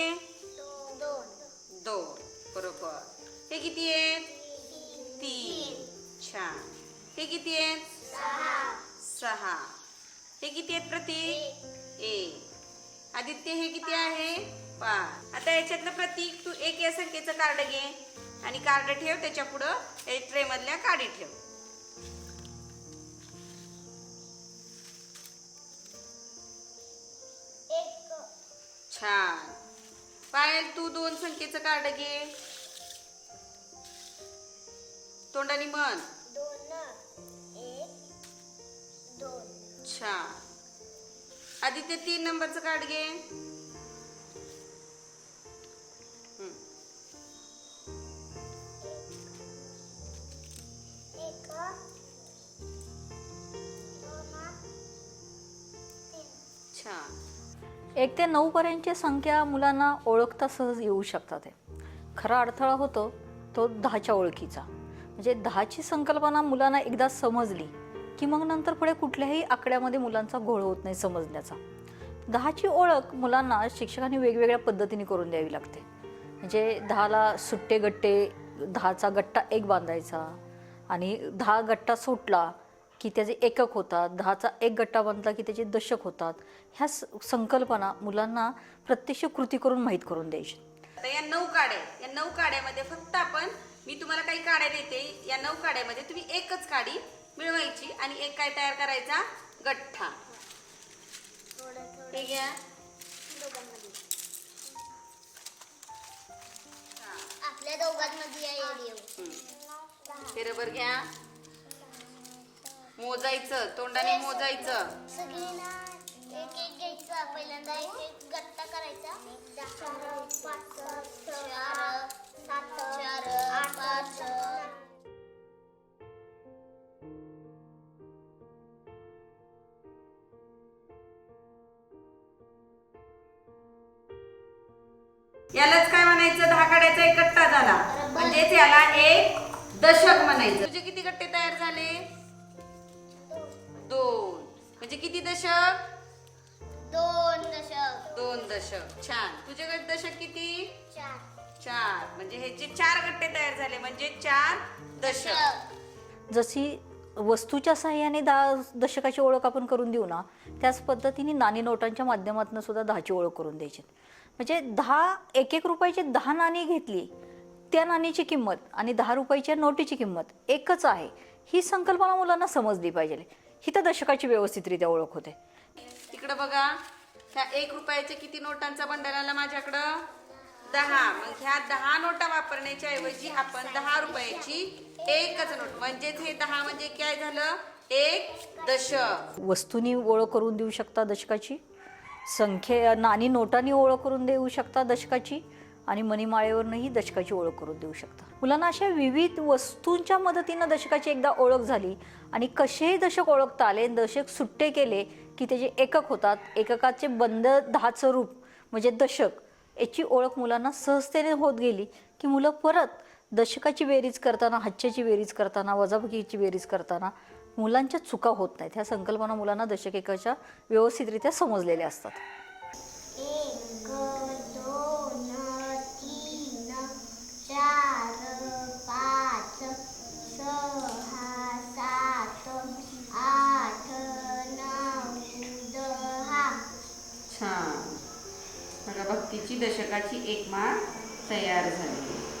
आहे? दोन. बरोबर. हे किती आहेत? तीन. छान. हे किती आहेत? सहा. हे किती आहेत प्रतीक? एक. आदित्य हे किती आहे? पाच. आता याच्यातलं प्रतीक तू एक या संख्येचं कार्ड घे आणि कार्ड ठेव त्याच्या पुढं ट्रे मधल्या काडी ठेव. एक. छान. पायल तू दोन संख्येचं कार्ड घे. तोंडाने म्हण. दोन एक छान आदित्य तीन नंबरचं कार्ड घे. छान एक ते नऊपर्यंतची संख्या मुलांना ओळखता सहज येऊ शकतात आहे खरा अडथळा होतो तो दहाच्या ओळखीचा. म्हणजे दहाची संकल्पना मुलांना एकदा समजली की मग नंतर पुढे कुठल्याही आकड्यामध्ये मुलांचा घोळ होत नाही समजण्याचा. दहाची ओळख मुलांना शिक्षकांनी वेगवेगळ्या पद्धतीने करून द्यावी लागते. म्हणजे दहाला सुट्टे गट्टे दहाचा गट्टा एक बांधायचा आणि दहा गट्टा सुटला की त्याचे एकक होतात दहाचा एक गट्टा बांधला की त्याचे दशक होतात. ह्या स- संकल्पना मुलांना प्रत्यक्ष कृती करून माहीत करून द्यायची. आता या नऊ काड्या या नऊ काड्यामध्ये फक्त आपण मी तुम्हाला काही काड्या देते. या नऊ काड्यामध्ये तुम्ही एकच काडी मिळवायची आणि एक काय तयार करायचा? गठ्ठा. थोडं थोडं हे घ्या. आपल्या दोघांमध्ये. हे रबर घ्या. मोजायचं तोंडाने मोजायचं. सगळीना एक एक घ्यायचा पहिल्यांदा एक एक गट्टा करायचा. चार पाच चार सात चार आठ पाच यालाच काय म्हणायचं? दहा काड्याचा एक गट्टा झाला. म्हणजेच याला एक दशक म्हणायचं. तुझे किती गट्टे तयार झाले? म्हणजे किती दशक? दोन दशक. दोन दशक. छान. तुझे गट दशक किती? चार. चार. म्हणजे हे जे चार गट्टे तयार झाले. म्हणजे चार दशक. जशी वस्तूच्या साहाय्याने दहा दशकाची ओळख आपण करून देऊ ना त्याच पद्धतीने नाणी नोटांच्या माध्यमातून सुद्धा दहाची ओळख करून द्यायची. म्हणजे दहा एक एक रुपयाची दहा नाणी घेतली त्या नाणीची किंमत आणि दहा रुपयाच्या नोटीची किंमत एकच आहे. ही संकल्पना मुलांना समजली पाहिजे. ही तर दशकाची व्यवस्थितरित्या ओळख होते. इकडं बघा ह्या एक रुपयाच्या किती नोटांचा बंडल आला माझ्याकडं? दहा. मग ह्या दहा नोटा वापरण्याच्या ऐवजी आपण दहा रुपयाची एकच नोट. म्हणजेच हे दहा म्हणजे काय झालं? एक दशक. वस्तूंनी ओळख करून देऊ शकता दशकाची? संख्ये नाणी नोटांनी ओळख करून देऊ शकता दशकाची? आणि मणिमाळेवरनंही दशकाची ओळख करून देऊ शकता. मुलांना अशा विविध वस्तूंच्या मदतीनं दशकाची एकदा ओळख झाली आणि कसेही दशक ओळखता आले दशक सुट्टे केले की त्याचे एकक होतात एककाचे बंद दहाचं रूप म्हणजे दशक याची ओळख मुलांना सहजतेने होत गेली की मुलं परत दशकाची बेरीज करताना हच्च्याची बेरीज करताना वजाबाकीची बेरीज करताना मुलांच्या चुका होत नाहीत. ह्या संकल्पना मुलांना दशक एकाच्या व्यवस्थितरित्या समजलेल्या असतात एक दोन तीन चार पाच सहा सात आठ नऊ दहा छान दशकाची एक माळ तयार झाली.